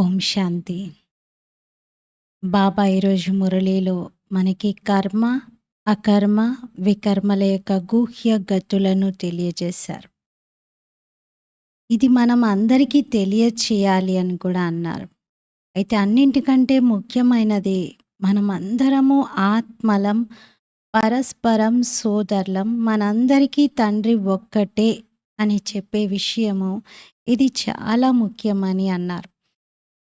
ఓం శాంతి. బాబా ఈరోజు మురళీలో మనకి కర్మ అకర్మ వికర్మల యొక్క గుహ్య గతులను తెలియజేశారు. ఇది మనం అందరికీ తెలియచేయాలి అని కూడా అన్నారు. అయితే అన్నింటికంటే ముఖ్యమైనది మనం అందరము ఆత్మలం పరస్పరం సోదరులం మనందరికీ తండ్రి ఒక్కటే అని చెప్పే విషయము ఇది చాలా ముఖ్యమని అన్నారు.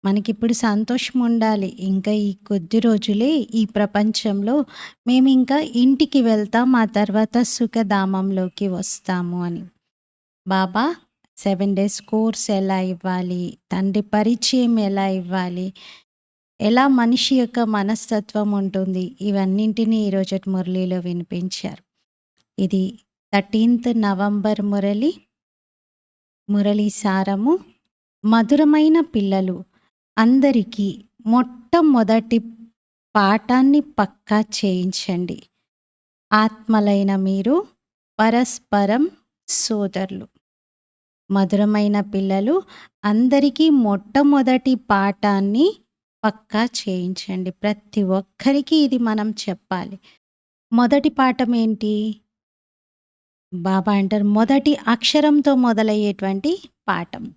మనకిప్పుడు సంతోషం ఉండాలి ఇంకా ఈ కొద్ది రోజులే ఈ ప్రపంచంలో మేము ఇంకా ఇంటికి వెళ్తాం ఆ తర్వాత సుఖధామంలోకి వస్తాము అని. బాబా సెవెన్ డేస్ కోర్స్ ఎలా ఇవ్వాలి? తండ్రి పరిచయం ఎలా ఇవ్వాలి? ఎలా మనిషి యొక్క మనస్తత్వం ఉంటుంది? ఇవన్నింటినీ ఈరోజు మురళిలో వినిపించారు. ఇది థర్టీన్త్ నవంబర్ మురళి మురళీ సారము మధురమైన పిల్లలు. అందరికీ మొట్టమొదటి పాఠాన్ని పక్కా చేయించండి. ఆత్మలైన మీరు పరస్పరం సోదరులు. మధురమైన పిల్లలు అందరికీ మొట్టమొదటి పాఠాన్ని పక్కా చేయించండి. ప్రతి ఒక్కరికి ఇది మనం చెప్పాలి. మొదటి పాఠం ఏంటి? బాబా అంటారు మొదటి అక్షరంతో మొదలయ్యేటువంటి పాఠం.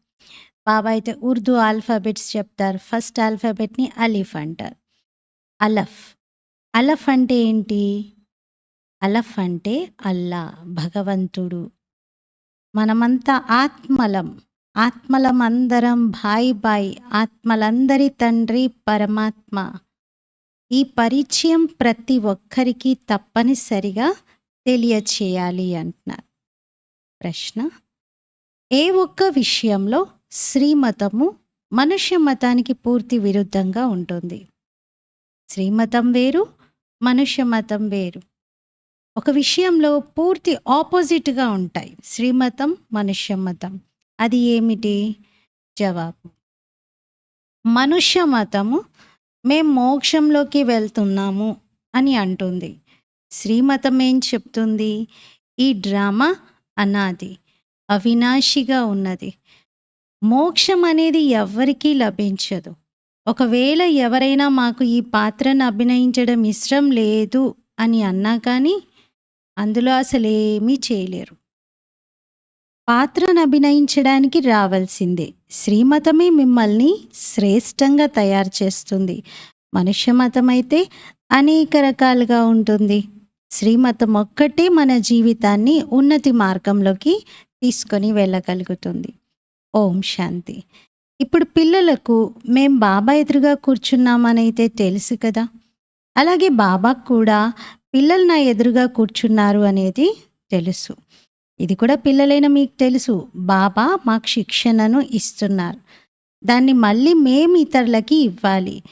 బాబా అయితే ఉర్దూ ఆల్ఫాబెట్స్ చెప్తారు. ఫస్ట్ ఆల్ఫాబెట్ని అలిఫ్ అంటారు. అలఫ్. అలఫ్ అంటే ఏంటి? అలఫ్ అంటే అల్లా భగవంతుడు. మనమంతా ఆత్మలం. ఆత్మలం అందరం బాయ్ బాయ్. ఆత్మలందరి తండ్రి పరమాత్మ. ఈ పరిచయం ప్రతి ఒక్కరికి తప్పనిసరిగా తెలియచేయాలి అంటున్నారు. ప్రశ్న? ఏ ఒక్క విషయంలో శ్రీమతము మనుష్య మతానికి పూర్తి విరుద్ధంగా ఉంటుంది. శ్రీమతం వేరు మనుష్య మతం వేరు. ఒక విషయంలో పూర్తి ఆపోజిట్గా ఉంటాయి. శ్రీమతం మనుష్య మతం. అది ఏమిటి? జవాబు. మనుష్య మతము మేము మోక్షంలోకి వెళ్తున్నాము అని అంటుంది. శ్రీమతం ఏం చెప్తుంది? ఈ డ్రామా అనాది అవినాశిగా ఉన్నది. మోక్షం అనేది ఎవ్వరికీ లభించదు. ఒకవేళ ఎవరైనా మాకు ఈ పాత్రను అభినయించడం ఇష్టం లేదు అని అన్నా కానీ అందులో అసలేమీ చేయలేరు. పాత్రను అభినయించడానికి రావాల్సిందే. శ్రీమతమే మిమ్మల్ని శ్రేష్టంగా తయారు చేస్తుంది. మనుష్య మతం అయితే అనేక రకాలుగా ఉంటుంది. శ్రీమతం ఒక్కటే మన జీవితాన్ని ఉన్నతి మార్గంలోకి తీసుకొని వెళ్ళగలుగుతుంది. ఓం శాంతి. ఇప్పుడు పిల్లలకు మేం బాబా ఎదురుగా కూర్చున్నామని అయితే తెలుసు కదా. అలాగే బాబాకు కూడా పిల్లలు నా ఎదురుగా కూర్చున్నారు అనేది తెలుసు. ఇది కూడా పిల్లలైన మీకు తెలుసు. బాబా మాకు శిక్షణను ఇస్తున్నారు. దాన్ని మళ్ళీ మేము ఇతరులకి ఇవ్వాలి.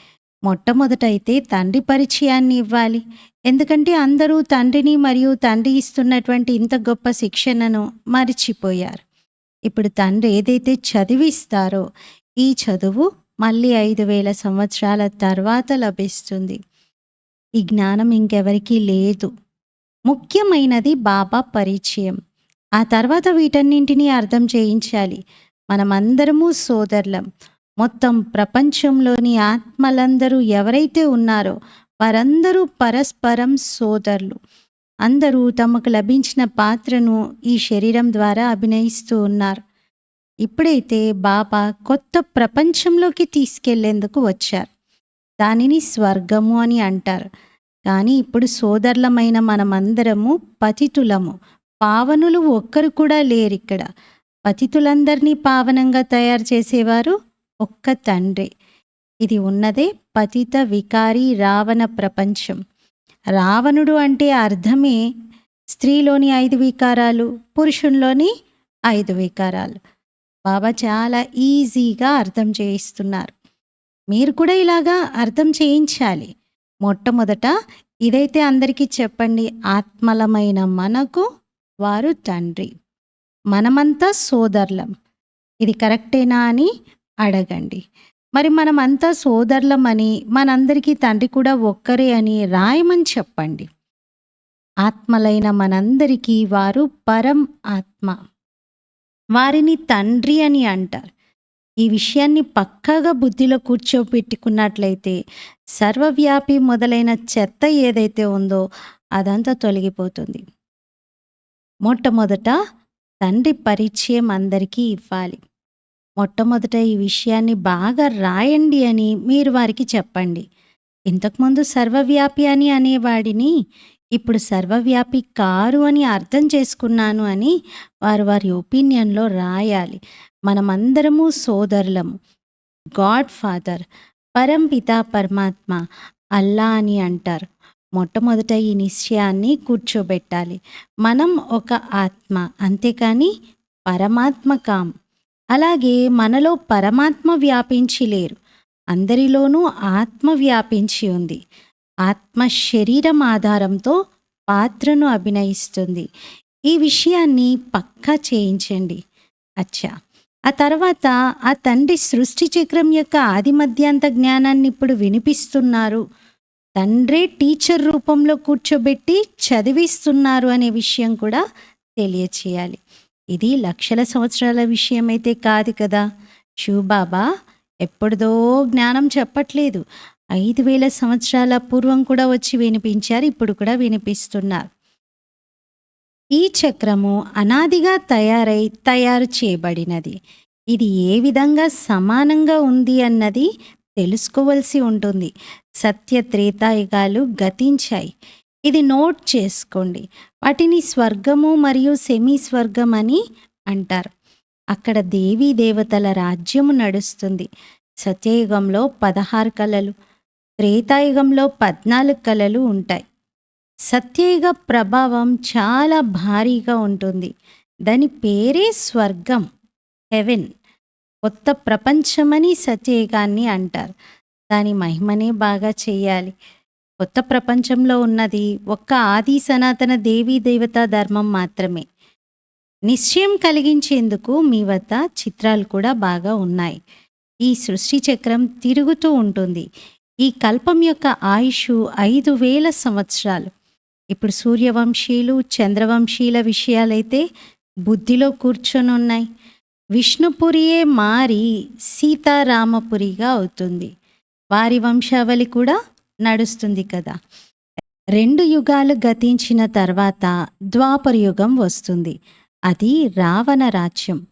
మొట్టమొదటైతే తండ్రి పరిచయాన్ని ఇవ్వాలి. ఎందుకంటే అందరూ తండ్రిని మరియు తండ్రి ఇస్తున్నటువంటి ఇంత గొప్ప శిక్షణను మరిచిపోయారు. ఇప్పుడు తండ్రి ఏదైతే చదివిస్తారో ఈ చదువు మళ్ళీ ఐదు వేల సంవత్సరాల తర్వాత లభిస్తుంది. ఈ జ్ఞానం ఇంకెవరికీ లేదు. ముఖ్యమైనది బాబా పరిచయం. ఆ తర్వాత వీటన్నింటినీ అర్థం చేయించాలి. మనమందరము సోదరులం. మొత్తం ప్రపంచంలోని ఆత్మలందరూ ఎవరైతే ఉన్నారో వారందరూ పరస్పరం సోదరులు. అందరూ తమకు లభించిన పాత్రను ఈ శరీరం ద్వారా అభినయిస్తూ ఉన్నారు. ఇప్పుడైతే బాబా కొత్త ప్రపంచంలోకి తీసుకెళ్ళేందుకు వచ్చారు. దానిని స్వర్గము అని అంటారు. కానీ ఇప్పుడు సోదరులమైన మనమందరము పతితులము. పావనులు ఒక్కరు కూడా లేరు ఇక్కడ పతితులందరినీ పావనంగా తయారు చేసేవారు ఒక్క తండ్రి. ఇది ఉన్నదే పతిత వికారి రావణ ప్రపంచం. రావణుడు అంటే అర్థమే స్త్రీలోని ఐదు వికారాలు పురుషుల్లోని ఐదు వికారాలు. బాబా చాలా ఈజీగా అర్థం చేయిస్తున్నారు. మీరు కూడా ఇలాగా అర్థం చేయించాలి. మొట్టమొదట ఇదైతే అందరికీ చెప్పండి ఆత్మలమైన మనకు వారు తండ్రి. మనమంతా సోదరులం. ఇది కరెక్టేనా అని అడగండి. మరి మనమంతా సోదరులమని మనందరికీ తండ్రి కూడా ఒక్కరే అని రాయమని చెప్పండి. ఆత్మలైన మనందరికీ వారు పరం ఆత్మ. వారిని తండ్రి అని అంటారు. ఈ విషయాన్ని పక్కాగా బుద్ధిలో కూర్చోపెట్టుకున్నట్లయితే సర్వవ్యాపి మొదలైన చెత్త ఏదైతే ఉందో అదంతా తొలగిపోతుంది. మొట్టమొదట తండ్రి పరిచయం అందరికీ ఇవ్వాలి. మొట్టమొదట ఈ విషయాన్ని బాగా రాయండి అని మీరు వారికి చెప్పండి. ఇంతకుముందు సర్వవ్యాపి అని అనేవాడిని ఇప్పుడు సర్వవ్యాపి కారు అని అర్థం చేసుకున్నాను అని వారు వారి ఒపీనియన్లో రాయాలి. మనమందరము సోదరులము గాడ్ ఫాదర్ పరంపిత పరమాత్మ అల్లా అని అంటారు. మొట్టమొదట ఈ నిశ్చయాన్ని కూర్చోబెట్టాలి. మనం ఒక ఆత్మ అంతేకాని పరమాత్మ కాం. అలాగే మనలో పరమాత్మ వ్యాపించి లేరు. అందరిలోనూ ఆత్మ వ్యాపించి ఉంది. ఆత్మ శరీరం ఆధారంతో పాత్రను అభినయిస్తుంది. ఈ విషయాన్ని పక్కా చేయించండి. అచ్చా! ఆ తర్వాత ఆ తండ్రి సృష్టి చక్రం యొక్క ఆది మధ్యాంత జ్ఞానాన్ని ఇప్పుడు వినిపిస్తున్నారు. తండ్రే టీచర్ రూపంలో కూర్చోబెట్టి చదివిస్తున్నారు అనే విషయం కూడా తెలియచేయాలి. ఇది లక్షల సంవత్సరాల విషయమైతే కాదు కదా. షూబాబా ఎప్పుడుదో జ్ఞానం చెప్పట్లేదు. ఐదు వేల సంవత్సరాల పూర్వం కూడా వచ్చి వినిపించారు ఇప్పుడు కూడా వినిపిస్తున్నారు. ఈ చక్రము అనాదిగా తయారై తయారు చేయబడినది. ఇది ఏ విధంగా సమానంగా ఉంది అన్నది తెలుసుకోవలసి ఉంటుంది. సత్య త్రేతాయుగాలు గతించాయి. ఇది నోట్ చేసుకోండి. వాటిని స్వర్గము మరియు సెమీ స్వర్గం అని అంటారు. అక్కడ దేవీ దేవతల రాజ్యము నడుస్తుంది. సత్యయుగంలో పదహారు కళలు త్రేతాయుగంలో పద్నాలుగు కళలు ఉంటాయి. సత్యయుగ ప్రభావం చాలా భారీగా ఉంటుంది. దాని పేరే స్వర్గం హెవెన్. కొత్త ప్రపంచమని సత్యయుగాన్ని అంటారు. దాని మహిమనే బాగా చేయాలి. కొత్త ప్రపంచంలో ఉన్నది ఒక్క ఆది సనాతన దేవీ దేవతా ధర్మం మాత్రమే. నిశ్చయం కలిగించేందుకు మీ వద్ద చిత్రాలు కూడా బాగా ఉన్నాయి. ఈ సృష్టి చక్రం తిరుగుతూ ఉంటుంది. ఈ కల్పం యొక్క ఆయుష్ ఐదు వేల సంవత్సరాలు. ఇప్పుడు సూర్యవంశీయులు చంద్రవంశీయుల విషయాలైతే బుద్ధిలో కూర్చొని ఉన్నాయి విష్ణుపురియే మారి సీతారామపురిగా అవుతుంది. వారి వంశావళి కూడా నడుస్తుంది కదా. రెండు యుగాలు గతించిన తర్వాత ద్వాపర యుగం వస్తుంది. అది రావణ రాజ్యం.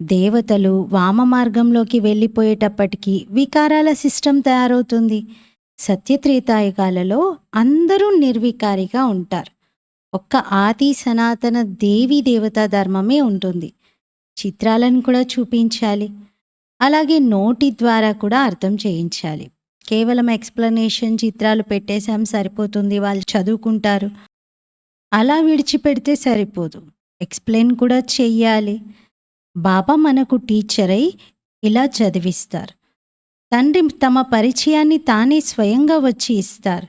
దేవతలు వామ మార్గంలోకి వెళ్ళిపోయేటప్పటికీ వికారాల సిస్టమ్ తయారవుతుంది. సత్యత్రేతాయుగాలలో అందరూ నిర్వికారిగా ఉంటారు. ఒక్క ఆది సనాతన దేవీ దేవతా ధర్మమే ఉంటుంది. చిత్రాలను కూడా చూపించాలి. అలాగే నోటి ద్వారా కూడా అర్థం చేయించాలి. కేవలం ఎక్స్ప్లెనేషన్ చిత్రాలు పెట్టేశాం సరిపోతుంది వాళ్ళు చదువుకుంటారు. అలా విడిచిపెడితే సరిపోదు. ఎక్స్ప్లెయిన్ కూడా చెయ్యాలి. బాబా మనకు టీచర్ అయి ఇలా చదివిస్తారు. తండ్రి తమ పరిచయాన్ని తానే స్వయంగా వచ్చి ఇస్తారు.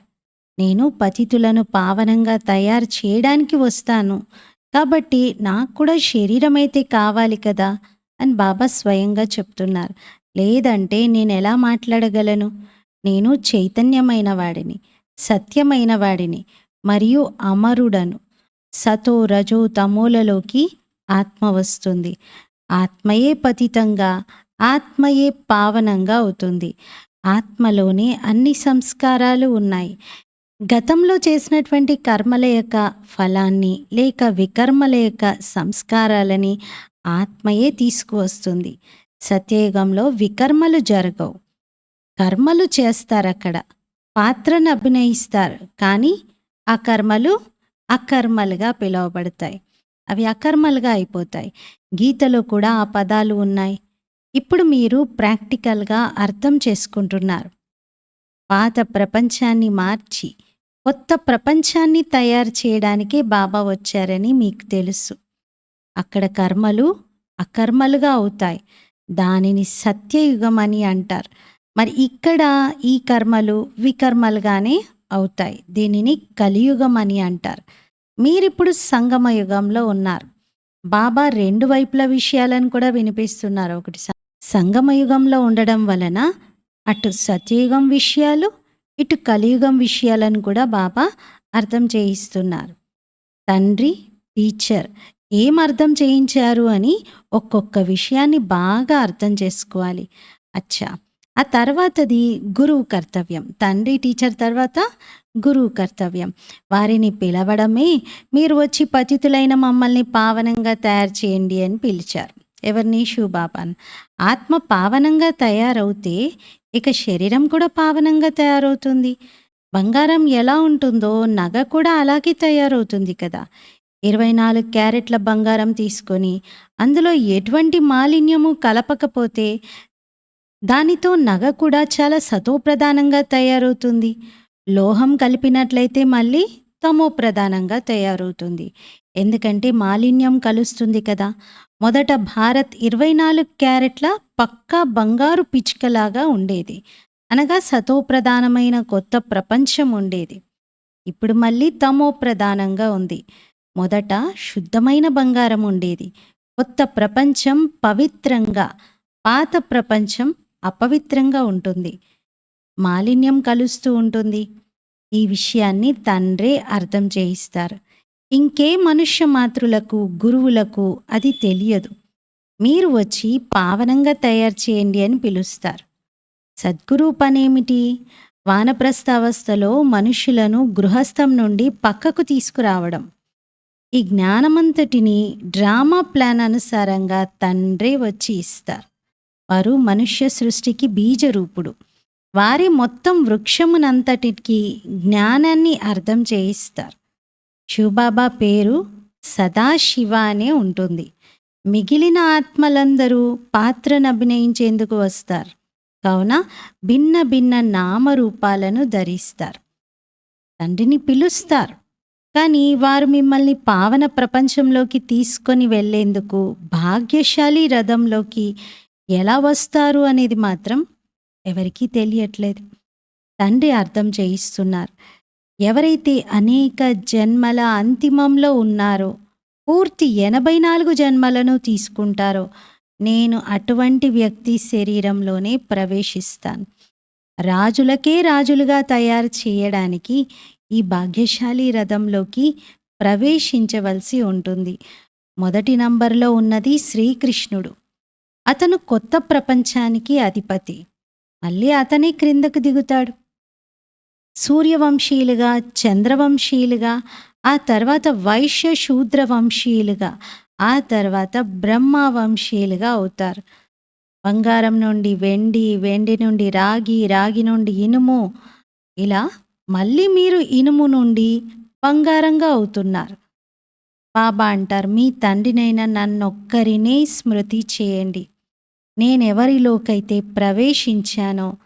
నేను పతితులను పావనంగా తయారు చేయడానికి వస్తాను. కాబట్టి నాకు కూడా శరీరం అయితే కావాలి కదా అని బాబా స్వయంగా చెప్తున్నారు. లేదంటే నేను ఎలా మాట్లాడగలను? నేను చైతన్యమైన వాడిని సత్యమైన వాడిని మరియు అమరుడను. సతో రజో తమోలలోకి ఆత్మ వస్తుంది. ఆత్మయే పతితంగా ఆత్మయే పావనంగా అవుతుంది. ఆత్మలోనే అన్ని సంస్కారాలు ఉన్నాయి. గతంలో చేసినటువంటి కర్మల యొక్క ఫలాన్ని లేక వికర్మల యొక్క సంస్కారాలని ఆత్మయే తీసుకువస్తుంది. సత్యయుగంలో వికర్మలు జరగవు. కర్మలు చేస్తారు అక్కడ పాత్రను అభినయిస్తారు. కానీ ఆ కర్మలు అకర్మలుగా పిలువబడతాయి. అవి అకర్మలుగా అయిపోతాయి. గీతలో కూడా ఆ పదాలు ఉన్నాయి. ఇప్పుడు మీరు ప్రాక్టికల్గా అర్థం చేసుకుంటున్నారు. పాత ప్రపంచాన్ని మార్చి కొత్త ప్రపంచాన్ని తయారు చేయడానికే బాబా వచ్చారని మీకు తెలుసు. అక్కడ కర్మలు అకర్మలుగా అవుతాయి. దానిని సత్యయుగం అని అంటారు. మరి ఇక్కడ ఈ కర్మలు వికర్మలుగానే అవుతాయి. దీనిని కలియుగం అని అంటారు. మీరిప్పుడు సంగమ యుగంలో ఉన్నారు. బాబా రెండు వైపుల విషయాలను కూడా వినిపిస్తున్నారు. ఒకటి సంగమ యుగంలో ఉండడం వలన అటు సత్యయుగం విషయాలు ఇటు కలియుగం విషయాలను కూడా బాబా అర్థం చేయిస్తున్నారు. తండ్రి టీచర్ ఏం అర్థం చేయించారు అని ఒక్కొక్క విషయాన్ని బాగా అర్థం చేసుకోవాలి. అచ్చా! ఆ తర్వాతది గురువు కర్తవ్యం. తండ్రి, టీచర్ తర్వాత గురువు కర్తవ్యం. వారిని పిలవడమే మీరు వచ్చి పతితులైన మమ్మల్ని పావనంగా తయారు చేయండి అని పిలిచారు. ఎవరిని? శివబాబాను. ఆత్మ పావనంగా తయారవుతే ఇక శరీరం కూడా పావనంగా తయారవుతుంది. బంగారం ఎలా ఉంటుందో నగ కూడా అలాగే తయారవుతుంది కదా! 24 క్యారెట్ల బంగారం తీసుకొని అందులో ఎటువంటి మాలిన్యము కలపకపోతే దానితో నగ కూడా చాలా సతోప్రధానంగా తయారవుతుంది. లోహం కలిపినట్లయితే మళ్ళీ తమో ప్రధానంగా తయారవుతుంది. ఎందుకంటే మాలిన్యం కలుస్తుంది కదా! మొదట భారత్ 24 క్యారెట్ల పక్కా బంగారు పిచ్చుకలాగా ఉండేది. అనగా సతోప్రధానమైన కొత్త ప్రపంచం ఉండేది. ఇప్పుడు మళ్ళీ తమో ప్రధానంగా ఉంది. మొదట శుద్ధమైన బంగారం ఉండేది. కొత్త ప్రపంచం పవిత్రంగా, పాత ప్రపంచం అపవిత్రంగా ఉంటుంది. మాలిన్యం కలుస్తూ ఉంటుంది. ఈ విషయాన్ని తండ్రే అర్థం చేయిస్తారు. ఇంకే మనుష్య మాతృలకు, గురువులకు అది తెలియదు. మీరు వచ్చి పావనంగా తయారు చేయండి అని పిలుస్తారు. సద్గురు పనేమిటి? వానప్రస్థావస్థలో మనుషులను గృహస్థం నుండి పక్కకు తీసుకురావడం. ఈ జ్ఞానమంతటిని డ్రామా ప్లాన్ అనుసారంగా తండ్రే వచ్చి ఇస్తారు. వారు మనుష్య సృష్టికి బీజరూపుడు. వారి మొత్తం వృక్షమునంతటికి జ్ఞానాన్ని అర్థం చేయిస్తారు. శివబాబా పేరు సదాశివ అనే ఉంటుంది. మిగిలిన ఆత్మలందరూ పాత్రను అభినయించేందుకు వస్తారు. కావున భిన్న భిన్న నామరూపాలను ధరిస్తారు. తండ్రిని పిలుస్తారు. కానీ వారు మిమ్మల్ని పావన ప్రపంచంలోకి తీసుకొని వెళ్ళేందుకు భాగ్యశాలి రథంలోకి ఎలా వస్తారు అనేది మాత్రం ఎవరికీ తెలియట్లేదు. తండ్రి అర్థం చేయిస్తున్నారు. ఎవరైతే అనేక జన్మల అంతిమంలో ఉన్నారో, పూర్తి 84 జన్మలను తీసుకుంటారో, నేను అటువంటి వ్యక్తి శరీరంలోనే ప్రవేశిస్తాను. రాజులకే రాజులుగా తయారు చేయడానికి ఈ భాగ్యశాలి రథంలోకి ప్రవేశించవలసి ఉంటుంది. మొదటి నంబర్‌లో ఉన్నది శ్రీకృష్ణుడు. అతను కొత్త ప్రపంచానికి అధిపతి. మళ్ళీ అతనే క్రిందకు దిగుతాడు. సూర్యవంశీయులుగా, చంద్రవంశీయులుగా, ఆ తర్వాత వైశ్య శూద్ర వంశీయులుగా, ఆ తర్వాత బ్రహ్మ వంశీయులుగా అవుతారు. బంగారం నుండి వెండి, వెండి నుండి రాగి, రాగి నుండి ఇనుము ఇలా మళ్ళీ మీరు ఇనుము నుండి బంగారంగా అవుతున్నారు. బాబా అంటారు మీ తండ్రినైన నన్నొక్కరినే స్మృతి చేయండి. నేనెవరిలోకైతే ప్రవేశించానో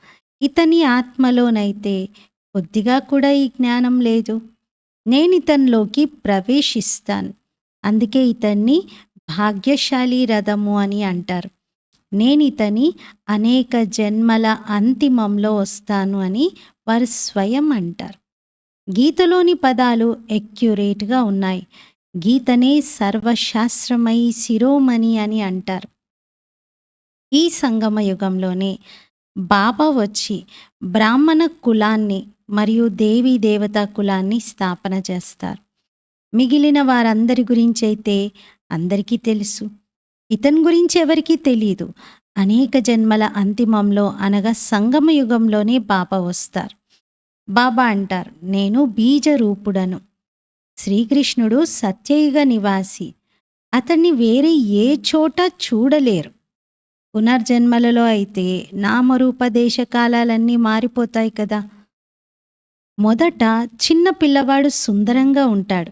ఇతని ఆత్మలోనైతే కొద్దిగా కూడా ఈ జ్ఞానం లేదు. నేనితనిలోకి ప్రవేశిస్తాను. అందుకే ఇతన్ని భాగ్యశాలి రథము అని అంటారు. నేనితని అనేక జన్మల అంతిమంలో వస్తాను అని వారు స్వయం అంటారు. గీతలోని పదాలు ఎక్యురేట్‌గా ఉన్నాయి. గీతనే సర్వశాస్త్రమై శిరోమణి అని అంటారు. ఈ సంగమ యుగంలోనే బాబా వచ్చి బ్రాహ్మణ కులాన్ని మరియు దేవీ దేవతా కులాన్ని స్థాపన చేస్తారు. మిగిలిన వారందరి గురించి అయితే అందరికీ తెలుసు. ఇతని గురించి ఎవరికీ తెలియదు అనేక జన్మల అంతిమంలో అనగా సంగమ యుగంలోనే బాబా వస్తారు. బాబా అంటారు నేను బీజరూపుడను. శ్రీకృష్ణుడు సత్యయుగ నివాసి. అతన్ని వేరే ఏ చోట చూడలేరు. పునర్జన్మలలో అయితే నామరూపదేశ కాలాలన్నీ మారిపోతాయి కదా! మొదట చిన్న పిల్లవాడు సుందరంగా ఉంటాడు.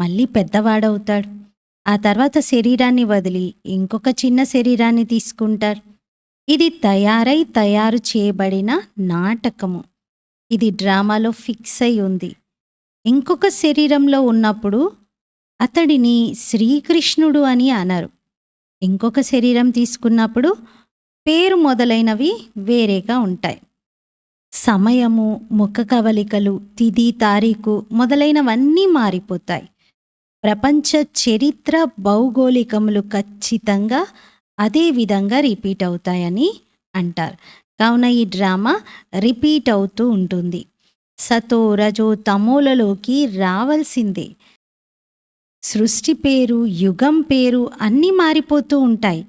మళ్ళీ పెద్దవాడవుతాడు. ఆ తర్వాత శరీరాన్ని వదిలి ఇంకొక చిన్న శరీరాన్ని తీసుకుంటారు. ఇది తయారై తయారు చేయబడిన నాటకము. ఇది డ్రామాలో ఫిక్స్ అయి ఉంది. ఇంకొక శరీరంలో ఉన్నప్పుడు అతడిని శ్రీకృష్ణుడు అని అనరు. ఇంకొక శరీరం తీసుకున్నప్పుడు పేరు మొదలైనవి వేరేగా ఉంటాయి. సమయము, ముఖ కవళికలు, తిది తారీఖు మొదలైనవన్నీ మారిపోతాయి. ప్రపంచ చరిత్ర, భౌగోళికములు ఖచ్చితంగా అదే విధంగా రిపీట్ అవుతాయని అంటారు. కావున ఈ డ్రామా రిపీట్ అవుతూ ఉంటుంది. సతో, రజో, తమోలలోకి రావాల్సిందే. సృష్టి పేరు, యుగం పేరు అన్నీ మారిపోతూ ఉంటాయి.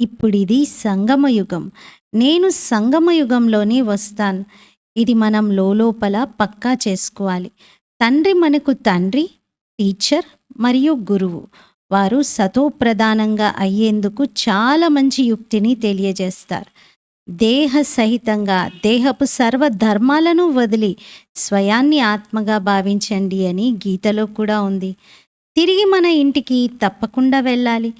ఇప్పుడిది సంగమ యుగం. నేను సంగమ యుగంలోనే వస్తాను. ఇది మనం లోలోపల పక్కా చేసుకోవాలి. తండ్రి మనకు తండ్రి, టీచర్ మరియు గురువు. వారు సతోప్రధానంగా అయ్యేందుకు చాలా మంచి యుక్తిని తెలియజేస్తారు. దేహ సహితంగా దేహపు సర్వ ధర్మాలను వదిలి స్వయాన్ని ఆత్మగా భావించండి అని గీతలో కూడా ఉంది. తిరిగి మన ఇంటికి తప్పకుండా వెళ్ళాలి.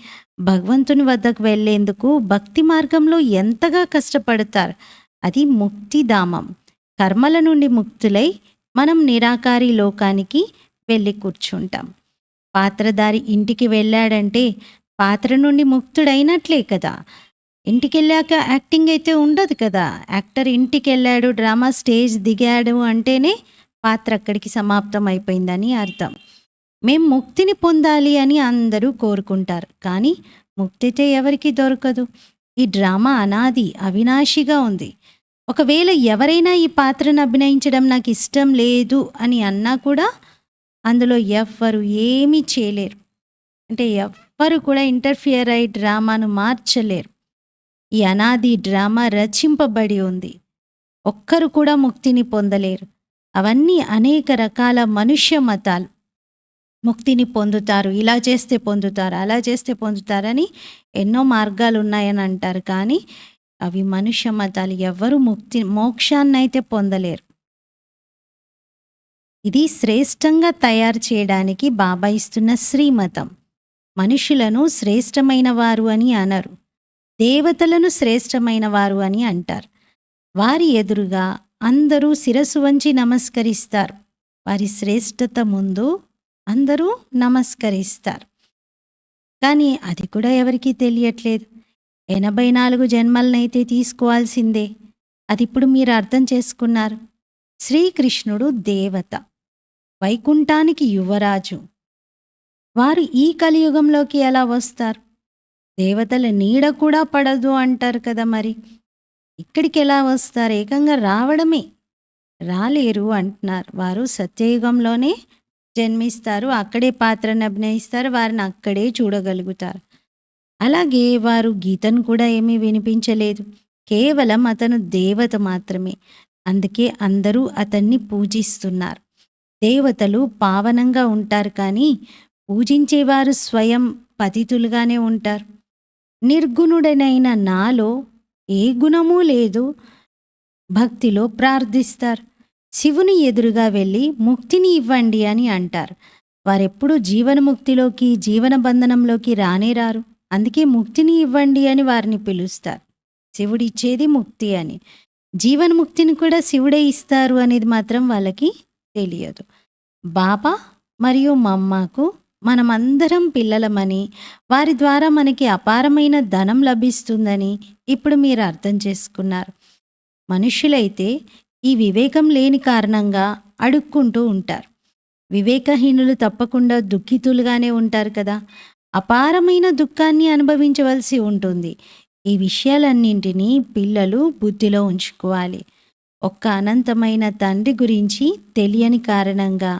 భగవంతుని వద్దకు వెళ్ళేందుకు భక్తి మార్గంలో ఎంతగా కష్టపడతారు. అది ముక్తిధామం. కర్మల నుండి ముక్తులై మనం నిరాకారి లోకానికి వెళ్ళి కూర్చుంటాం. పాత్రధారి ఇంటికి వెళ్ళాడంటే పాత్ర నుండి ముక్తుడైనట్లే కదా! ఇంటికి వెళ్ళాక యాక్టింగ్ అయితే ఉండదు కదా! యాక్టర్ ఇంటికెళ్ళాడు, డ్రామా స్టేజ్ దిగాడు అంటేనే పాత్ర అక్కడికి సమాప్తం అయిపోయిందని అర్థం. మేం ముక్తిని పొందాలి అని అందరూ కోరుకుంటారు. కానీ ముక్తితే ఎవరికి దొరకదు. ఈ డ్రామా అనాది, అవినాశిగా ఉంది. ఒకవేళ ఎవరైనా ఈ పాత్రను అభినయించడం నాకు ఇష్టం లేదు అని అన్నా కూడా అందులో ఎవ్వరు ఏమీ చేయలేరు. అంటే ఎవ్వరు కూడా ఇంటర్ఫియర్ అయి డ్రామాను మార్చలేరు. ఈ అనాది డ్రామా రచింపబడి ఉంది. ఒక్కరు కూడా ముక్తిని పొందలేరు. అవన్నీ అనేక రకాల మనుష్య మతాలు. ముక్తిని పొందుతారు. ఇలా చేస్తే పొందుతారు. అలా చేస్తే పొందుతారని ఎన్నో మార్గాలు ఉన్నాయని అంటారు. కానీ అవి మనుష్య మతాలు. ఎవరు ముక్తి మోక్షాన్నయితే పొందలేరు. ఇది శ్రేష్టంగా తయారు చేయడానికి బాబా ఇస్తున్న శ్రీమతం. మనుషులను శ్రేష్టమైన వారు అని అనరు. దేవతలను శ్రేష్టమైన వారు అని అంటారు. వారి ఎదురుగా అందరూ శిరసు వంచి నమస్కరిస్తారు. వారి శ్రేష్టత ముందు అందరూ నమస్కరిస్తారు. కానీ అది కూడా ఎవరికీ తెలియట్లేదు. 84 జన్మలనైతే తీసుకోవాల్సిందే. అదిప్పుడు మీరు అర్థం చేసుకున్నారు. శ్రీకృష్ణుడు దేవత. వైకుంఠానికి యువరాజు. వారు ఈ కలియుగంలోకి ఎలా వస్తారు? దేవతల నీడ కూడా పడదు అంటారు కదా మరి! ఇక్కడికి ఎలా వస్తారు? ఏకంగా రావడమే. రాలేరు అంటున్నారు. వారు సత్యయుగంలోనే జన్మిస్తారు. అక్కడే పాత్రను అభినయిస్తారు. వారిని అక్కడే చూడగలుగుతారు. అలాగే వారు గీతను కూడా ఏమీ వినిపించలేదు. కేవలం అతను దేవత మాత్రమే. అందుకే అందరూ అతన్ని పూజిస్తున్నారు. దేవతలు పావనంగా ఉంటారు కానీ పూజించేవారు స్వయం పతితులుగానే ఉంటారు. నిర్గుణుడనైన నాలో ఏ గుణమూ లేదు. భక్తిలో ప్రార్థిస్తారు. శివుని ఎదురుగా వెళ్ళి ముక్తిని ఇవ్వండి అని అంటారు. వారెప్పుడూ జీవనముక్తిలోకి జీవన బంధనంలోకి రానే రారు. అందుకే ముక్తిని ఇవ్వండి అని వారిని పిలుస్తారు. శివుడిచ్చేది ముక్తి అని. జీవన్ముక్తిని కూడా శివుడే ఇస్తారు అనేది మాత్రం వాళ్ళకి తెలియదు. బాబా మరియు మమ్మకు మనమందరం పిల్లలమని, వారి ద్వారా మనకి అపారమైన ధనం లభిస్తుందని ఇప్పుడు మీరు అర్థం చేసుకున్నారు. మనుషులైతే ఈ వివేకం లేని కారణంగా అడుక్కుంటూ ఉంటారు. వివేకహీనులు తప్పకుండా దుఃఖితులుగానే ఉంటారు కదా! అపారమైన దుఃఖాన్ని అనుభవించవలసి ఉంటుంది. ఈ విషయాలన్నింటినీ పిల్లలు బుద్ధిలో ఉంచుకోవాలి. ఒక్క అనంతమైన తండ్రి గురించి తెలియని కారణంగా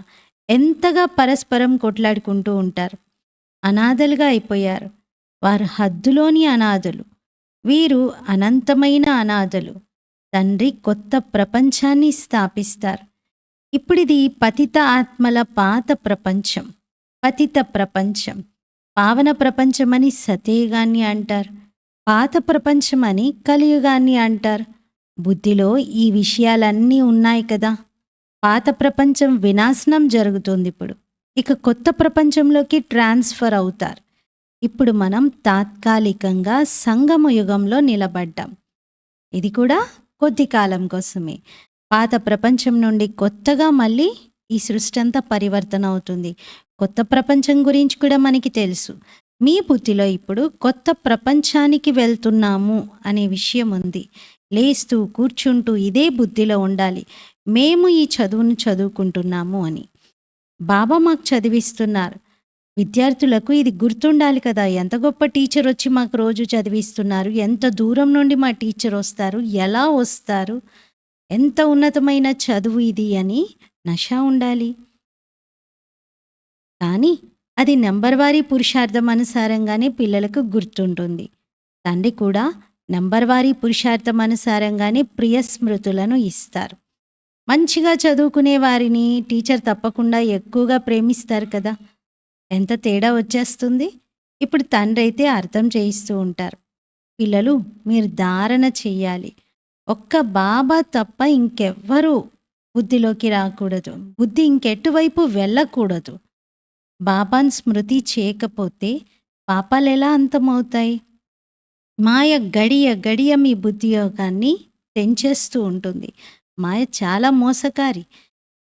ఎంతగా పరస్పరం కొట్లాడుకుంటూ ఉంటారు. అనాథలుగా అయిపోయారు. వారు హద్దులోని అనాథలు. వీరు అనంతమైన అనాథలు. తండ్రి కొత్త ప్రపంచాన్ని స్థాపిస్తారు. ఇప్పుడిది పతిత ఆత్మల పాత ప్రపంచం. పతిత ప్రపంచం. పావన ప్రపంచమని సత్యయుగాన్ని అంటారు. పాత ప్రపంచమని కలియుగాన్ని అంటారు. బుద్ధిలో ఈ విషయాలన్నీ ఉన్నాయి కదా! పాత ప్రపంచం వినాశనం జరుగుతుంది ఇప్పుడు ఇక కొత్త ప్రపంచంలోకి ట్రాన్స్‌ఫర్ అవుతారు. ఇప్పుడు మనం తాత్కాలికంగా సంగమ యుగంలో నిలబడ్డాం. ఇది కూడా కొద్ది కాలం కోసమే. పాత ప్రపంచం నుండి కొత్తగా మళ్ళీ ఈ సృష్టంతా పరివర్తన అవుతుంది. కొత్త ప్రపంచం గురించి కూడా మనకి తెలుసు. మీ బుద్ధిలో ఇప్పుడు కొత్త ప్రపంచానికి వెళ్తున్నాము అనే విషయం ఉంది. లేస్తూ, కూర్చుంటూ ఇదే బుద్ధిలో ఉండాలి. మేము ఈ చదువును చదువుకుంటున్నాము అని. బాబా మాకు చదివిస్తున్నారు. విద్యార్థులకు ఇది గుర్తుండాలి కదా! ఎంత గొప్ప టీచర్ వచ్చి మాకు రోజు చదివిస్తున్నారు. ఎంత దూరం నుండి మా టీచర్ వస్తారు. ఎలా వస్తారు? ఎంత ఉన్నతమైన చదువు ఇది అని నష ఉండాలి. కానీ అది నంబర్వారీ పురుషార్థం అనుసారంగానే పిల్లలకు గుర్తుంటుంది తండ్రి కూడా నంబర్వారీ పురుషార్థం అనుసారంగానే ప్రియ స్మృతులను ఇస్తారు మంచిగా చదువుకునే వారిని టీచర్ తప్పకుండా ఎక్కువగా ప్రేమిస్తారు కదా ఎంత తేడా వచ్చేస్తుంది? ఇప్పుడు తండ్రి అయితే అర్థం చేయిస్తూ ఉంటారు. పిల్లలు మీరు ధారణ చెయ్యాలి. ఒక్క బాబా తప్ప ఇంకెవ్వరూ బుద్ధిలోకి రాకూడదు. బుద్ధి ఇంకెటువైపు వెళ్ళకూడదు. బాబాను స్మృతి చేయకపోతే పాపాలు ఎలా అంతమవుతాయి? మాయ గడియ గడియ మీ బుద్ధి యోగాన్ని తెంచేస్తూ ఉంటుంది. మాయ చాలా మోసకారి.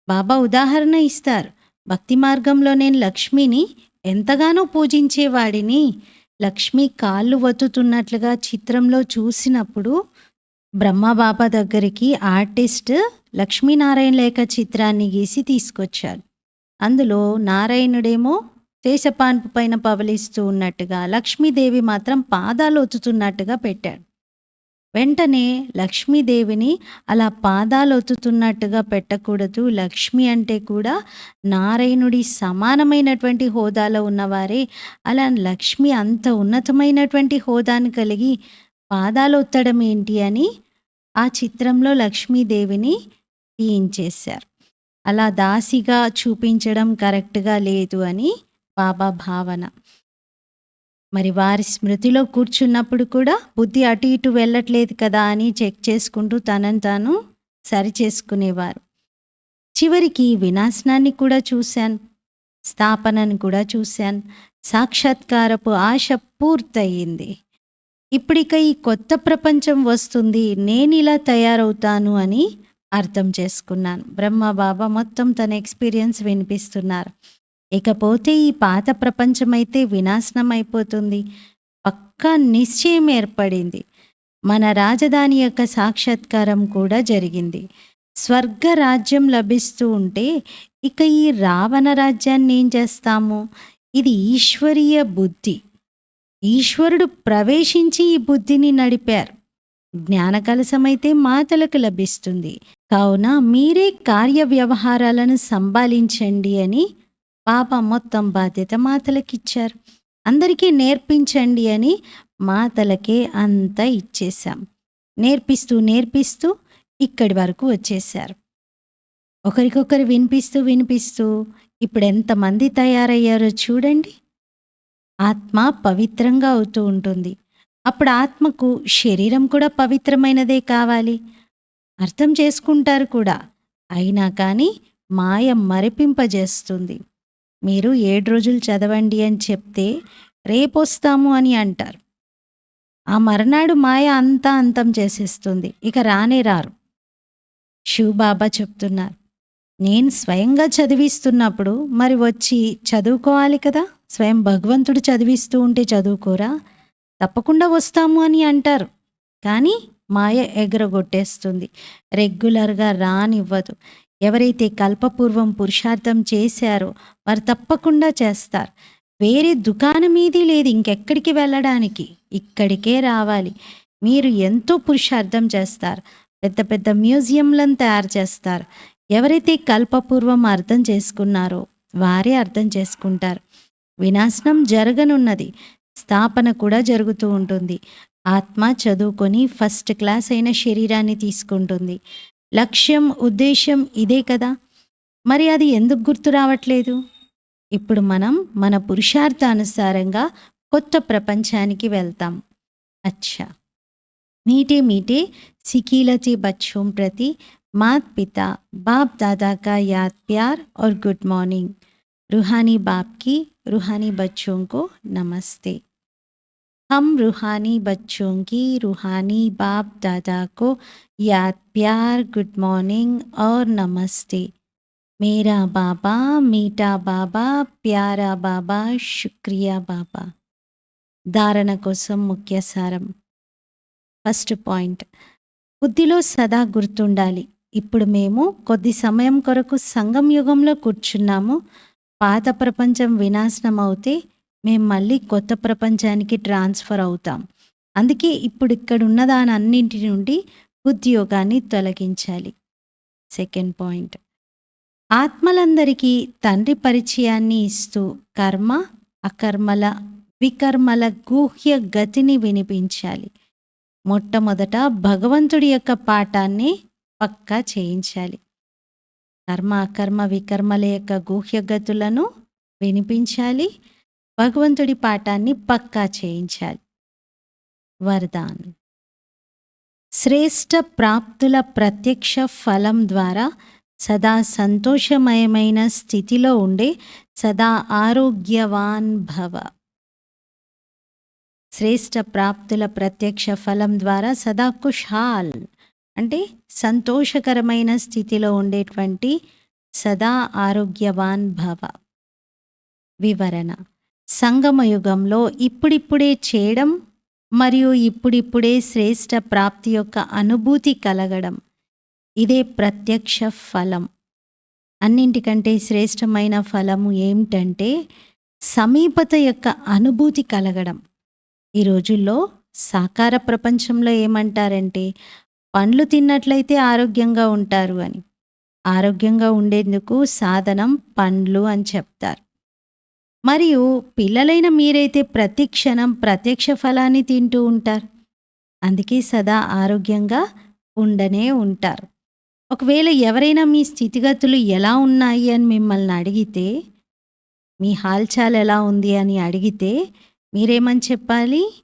బాబా ఉదాహరణ ఇస్తారు. భక్తి మార్గంలో నేను లక్ష్మిని ఎంతగానో పూజించేవాడిని. లక్ష్మి కాళ్ళు వత్తుతున్నట్లుగా చిత్రంలో చూసినప్పుడు బ్రహ్మబాబా దగ్గరికి ఆర్టిస్ట్ లక్ష్మీనారాయణ లేఖ చిత్రాన్ని గీసి తీసుకొచ్చాడు అందులో నారాయణుడేమో దేశపాన్పు పైన పవలిస్తూ ఉన్నట్టుగా లక్ష్మీదేవి మాత్రం పాదాలు ఒత్తుతున్నట్టుగా పెట్టాడు. వెంటనే లక్ష్మీదేవిని అలా పాదాలు ఒత్తుతున్నట్టుగా పెట్టకూడదు. లక్ష్మి అంటే కూడా నారాయణుడి సమానమైనటువంటి హోదాలో ఉన్నవారే. అలా లక్ష్మి అంత ఉన్నతమైనటువంటి హోదాను కలిగి పాదాలు ఒత్తడం ఏంటి అని ఆ చిత్రంలో లక్ష్మీదేవిని తీయించేశారు. అలా దాసిగా చూపించడం కరెక్ట్గా లేదు అని బాబా భావన. మరి వారి స్మృతిలో కూర్చున్నప్పుడు కూడా బుద్ధి అటు ఇటు వెళ్ళట్లేదు కదా అని చెక్ చేసుకుంటూ తనని తాను సరి చేసుకునేవారు. చివరికి వినాశనాన్ని కూడా చూశాను. స్థాపనను కూడా చూశాను. సాక్షాత్కారపు ఆశ పూర్తయింది. ఇప్పుడిక ఈ కొత్త ప్రపంచం వస్తుంది. నేను ఇలా తయారవుతాను అని అర్థం చేసుకున్నాను. బ్రహ్మ బాబా మొత్తం తన ఎక్స్పీరియన్స్ వినిపిస్తున్నారు. ఇకపోతే ఈ పాత ప్రపంచం అయితే వినాశనం అయిపోతుంది పక్కా నిశ్చయం ఏర్పడింది. మన రాజధాని యొక్క సాక్షాత్కారం కూడా జరిగింది. స్వర్గ రాజ్యం లభిస్తూ ఉంటే ఇక ఈ రావణ రాజ్యాన్ని ఏం చేస్తాము? ఇది ఈశ్వరీయ బుద్ధి. ఈశ్వరుడు ప్రవేశించి ఈ బుద్ధిని నడిపారు. జ్ఞాన కలసమైతే మాతలకు లభిస్తుంది. కావున మీరే కార్య వ్యవహారాలను సంభాలించండి అని పాప మొత్తం బాధ్యత మాతలకిచ్చారు అందరికీ నేర్పించండి అని మాతలకే అంతా ఇచ్చేశాం. నేర్పిస్తూ నేర్పిస్తూ ఇక్కడి వరకు వచ్చేశారు. ఒకరికొకరు వినిపిస్తూ వినిపిస్తూ ఇప్పుడు ఎంతమంది తయారయ్యారో చూడండి. ఆత్మ పవిత్రంగా అవుతూ ఉంటుంది. అప్పుడు ఆత్మకు శరీరం కూడా పవిత్రమైనదే కావాలి. అర్థం చేసుకుంటారు కూడా. అయినా కానీ మాయ మరిపింపజేస్తుంది. మీరు ఏడు రోజులు చదవండి అని చెప్తే రేపొస్తాము అని అంటారు. ఆ మర్నాడు మాయ అంతా అంతం చేసేస్తుంది. ఇక రానే రారు. శివబాబా చెప్తున్నారు. నేను స్వయంగా చదివిస్తున్నప్పుడు మరి వచ్చి చదువుకోవాలి కదా? స్వయం భగవంతుడు చదివిస్తూ ఉంటే చదువుకోరా? తప్పకుండా వస్తాము అని అంటారు. కానీ మాయ ఎగరగొట్టేస్తుంది. రెగ్యులర్గా రానివ్వదు. ఎవరైతే కల్పపూర్వం పురుషార్థం చేశారో వారు తప్పకుండా చేస్తారు. వేరే దుకాణం ఏదీ లేదు ఇంకెక్కడికి వెళ్ళడానికి. ఇక్కడికే రావాలి. మీరు ఎంతో పురుషార్థం చేస్తారు. పెద్ద పెద్ద మ్యూజియంలను తయారు చేస్తారు. ఎవరైతే కల్పపూర్వం అర్థం చేసుకున్నారో వారే అర్థం చేసుకుంటారు. వినాశనం జరగనున్నది. స్థాపన కూడా జరుగుతూ ఉంటుంది. ఆత్మ చదువుకొని ఫస్ట్ క్లాస్ అయిన శరీరాన్ని తీసుకుంటుంది. లక్ష్యం ఉద్దేశం ఇదే కదా మరి అది ఎందుకు గుర్తు రావట్లేదు ఇప్పుడు మనం మన పురుషార్థానుసారంగా కొత్త ప్రపంచానికి వెళ్తాం అచ్చా मीठे मीठे सिकीलते बच्चों प्रति मात पिता बाप दादा का याद प्यार और गुड मॉर्निंग रूहानी बाप की रूहानी बच्चों को नमस्ते हम रूहानी बच्चों की रूहानी बाप दादा को याद प्यार गुड मॉर्निंग और नमस्ते मेरा बाबा मीठा बाबा प्यारा बाबा शुक्रिया बाबा ధారణ కోసం ముఖ్య సారం ఫస్ట్ పాయింట్ బుద్ధిలో సదా గుర్తుండాలి ఇప్పుడు మేము కొద్ది సమయం కొరకు సంగం యుగంలో కూర్చున్నాము పాత ప్రపంచం వినాశనం అవుతే మేము మళ్ళీ కొత్త ప్రపంచానికి ట్రాన్స్ఫర్ అవుతాం. అందుకే ఇప్పుడు ఇక్కడ ఉన్న దాని అన్నింటి నుండి ఉద్యోగాన్ని తొలగించాలి. Second point. ఆత్మలందరికీ తండ్రి పరిచయాన్ని ఇస్తూ కర్మ అకర్మల వికర్మల గూహ్య గతిని వినిపించాలి. మొట్టమొదట భగవంతుడి యొక్క పాఠాన్ని పక్కా చేయించాలి. కర్మ అకర్మ వికర్మల యొక్క గూహ్య గతులను వినిపించాలి. భగవంతుడి పాఠాన్ని పక్కా చేయించాలి. వరదాన్. శ్రేష్ట ప్రాప్తుల ప్రత్యక్ష ఫలం ద్వారా సదా సంతోషమయమైన స్థితిలో ఉండే సదా ఆరోగ్యవాన్ భవ. శ్రేష్ట ప్రాప్తుల ప్రత్యక్ష ఫలం ద్వారా సదా కుషాల్ అంటే సంతోషకరమైన స్థితిలో ఉండేటువంటి సదా ఆరోగ్యవాన్ భవ. వివరణ. సంగమయుగంలో ఇప్పుడిప్పుడే చేయడం మరియు ఇప్పుడిప్పుడే శ్రేష్ట ప్రాప్తి యొక్క అనుభూతి కలగడం. ఇదే ప్రత్యక్ష ఫలం. అన్నింటికంటే శ్రేష్టమైన ఫలము ఏమిటంటే సమీపత యొక్క అనుభూతి కలగడం. ఈ రోజుల్లో సాకార ప్రపంచంలో ఏమంటారంటే పండ్లు తిన్నట్లయితే ఆరోగ్యంగా ఉంటారు అని. ఆరోగ్యంగా ఉండేందుకు సాధనం పండ్లు అని చెప్తారు. మరియు పిల్లలైన మీరైతే ప్రతి క్షణం ప్రత్యక్ష ఫలాన్ని తింటూ ఉంటారు. అందుకే సదా ఆరోగ్యంగా ఉండనే ఉంటారు. ఒకవేళ ఎవరైనా మీ స్థితిగతులు ఎలా ఉన్నాయి అని మిమ్మల్ని అడిగితే మీ హాల్చాల్ ఎలా ఉంది అని అడిగితే మీరేమని చెప్పాలి?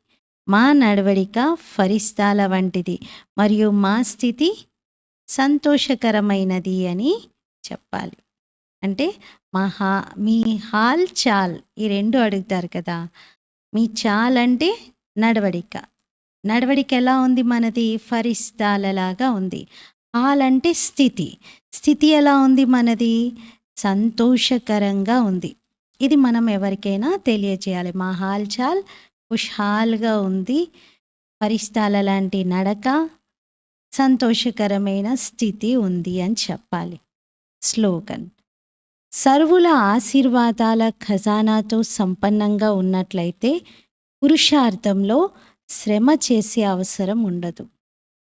మా నడవడిక ఫరిస్తాల వంటిది మరియు మా స్థితి సంతోషకరమైనది అని చెప్పాలి. అంటే మా హా మీ హాల్ చాల్ ఈ రెండు అడుగుతారు కదా. మీ చాల్ అంటే నడవడిక. నడవడిక ఎలా ఉంది మనది? ఫరిస్తాలలాగా ఉంది. హాల్ అంటే స్థితి. స్థితి ఎలా ఉంది మనది? సంతోషకరంగా ఉంది. ఇది మనం ఎవరికైనా తెలియజేయాలి. మా హాల్ చాల్ ఖుషహాల్గా ఉంది. పరిస్థాల లాంటి నడక సంతోషకరమైన స్థితి ఉంది అని చెప్పాలి. స్లోగన్. సర్వుల ఆశీర్వాదాల ఖజానాతో సంపన్నంగా ఉన్నట్లయితే పురుషార్థంలో శ్రమ చేసే అవసరం ఉండదు.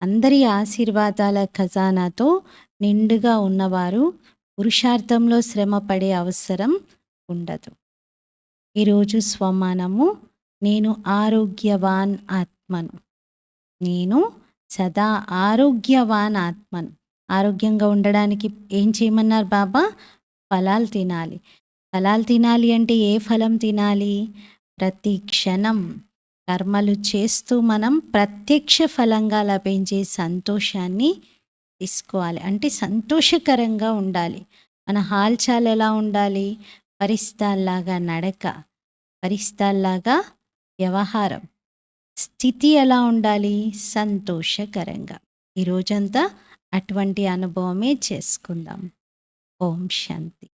అందరి ఆశీర్వాదాల ఖజానాతో నిండుగా ఉన్నవారు పురుషార్థంలో శ్రమ పడే అవసరం ఉండదు. ఈరోజు స్వమానము నేను ఆరోగ్యవాన్ ఆత్మను. నేను సదా ఆరోగ్యవాన్ ఆత్మను. ఆరోగ్యంగా ఉండడానికి ఏం చేయమన్నారు బాబా? ఫలాలు తినాలి. ఫలాలు తినాలి అంటే ఏ ఫలం తినాలి? ప్రతి క్షణం కర్మలు చేస్తూ మనం ప్రత్యక్ష ఫలంగా లభించే సంతోషాన్ని తీసుకోవాలి. అంటే సంతోషకరంగా ఉండాలి. మన హాల్చాల్ ఎలా ఉండాలి? పరిస్థాల్లాగా నడక పరిస్థాల్లాగా వ్యవహారం. స్థితి ఎలా ఉండాలి? సంతోషకరంగా. ఈ రోజంతా అటువంటి అనుభవమే చేసుకుందాం. ఓం శాంతి.